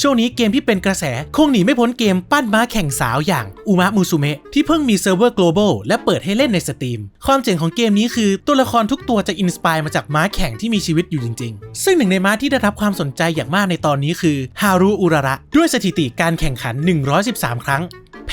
ช่วงนี้เกมที่เป็นกระแส คงหนีไม่พ้นเกมปั้นม้าแข่งสาวอย่างอุมะมูซุเมะที่เพิ่งมีเซิร์ฟเวอร์ global และเปิดให้เล่นในสตรีม ความเจ๋งของเกมนี้คือตัวละครทุกตัวจะอินสปายมาจากม้าแข่งที่มีชีวิตอยู่จริง ๆ ซึ่งหนึ่งในม้าที่ได้รับความสนใจอย่างมากในตอนนี้คือฮารุอุระระด้วยสถิติการแข่งขัน 113 ครั้ง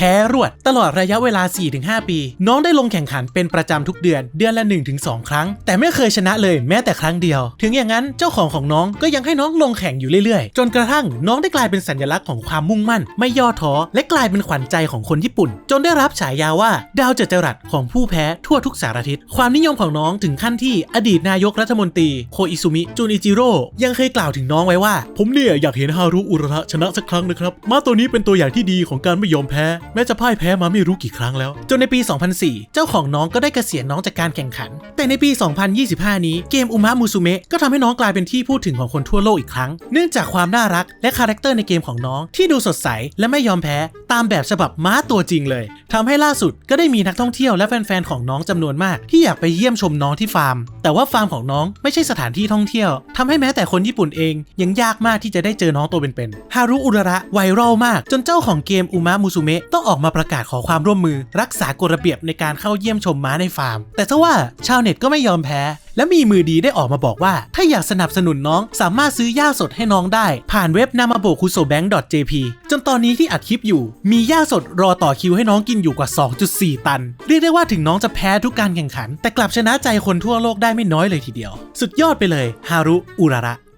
พ้รวด ตลอดระยะเวลา 4-5 ปี น้องได้ลงแข่งขันเป็นประจำทุกเดือน เดือนละ 1-2 ครั้ง แต่ไม่เคยชนะเลยแม้แต่ครั้งเดียว ถึงอย่างนั้นเจ้าของของน้องก็ยังให้น้องลงแข่งอยู่เรื่อยๆ จนกระทั่งน้องได้กลายเป็นสัญลักษณ์ของความมุ่งมั่น ไม่ย่อท้อและกลายเป็นขวัญใจของคนญี่ปุ่น จนได้รับฉายาว่า ดาวเจดจรัสของผู้แพ้ทั่วทุกสารทิศความนิยมของน้องถึงขั้นที่อดีตนายกรัฐมนตรีโคอิซุมิจุนอิจิโร่ยังเคยกล่าวถึงน้องไว้ว่า ผมเนี่ยอยากเห็นฮารุอุระชนะสักครั้งนะครับ มาตัวนี้เป็นตัวอย่างที่ดีของการไม่ยอมแพ้แม้จะพ่ายแพ้มาไม่รู้กี่ครั้งแล้ว จนในปี 2004 เจ้าของน้องก็ได้เกษียณน้องจากการแข่งขัน แต่ในปี 2025 นี้เกมอุมะมูซูเมะก็ทำให้น้องกลายเป็นที่พูดถึงของคนทั่วโลกอีกครั้ง เนื่องจากความน่ารักและคาแรคเตอร์ในเกมของน้อง ที่ดูสดใสและไม่ยอมแพ้ตามแบบฉบับม้าตัวจริงเลย ทำให้ล่าสุดก็ได้มีนักท่องเที่ยวและแฟนๆของน้องจำนวนมาก ที่อยากไปเยี่ยมชมน้องที่ฟาร์ม แต่ว่าฟาร์มของน้องไม่ใช่สถานที่ท่องเที่ยวทำให้แม้แต่คนญี่ปุ่นเองยังยากมากที่จะได้เจอน้องตัวเป็นๆฮารุอุระไวรัลมาก จนเจ้าของเกมอุมะมูซุเมะต้องออกมาประกาศขอความร่วมมือ รักษากฎระเบียบในการเข้าเยี่ยมชมม้าในฟาร์ม แต่ทว่าชาวเน็ตก็ไม่ยอมแพ้ และมีมือดีได้ออกมาบอกว่า ถ้าอยากสนับสนุนน้อง สามารถซื้อหญ้าสดให้น้องได้ ผ่านเว็บ namabokusobank.jp จนตอนนี้ที่อัดคลิปอยู่ มีหญ้าสดรอต่อคิวให้น้องกินอยู่กว่า 2.4 ตัน เรียกได้ว่าถึงน้องจะแพ้ทุกการแข่งขัน แต่กลับชนะใจคนทั่วโลกได้ไม่น้อยเลยทีเดียว สุดยอดไปเลยฮารุอุระระ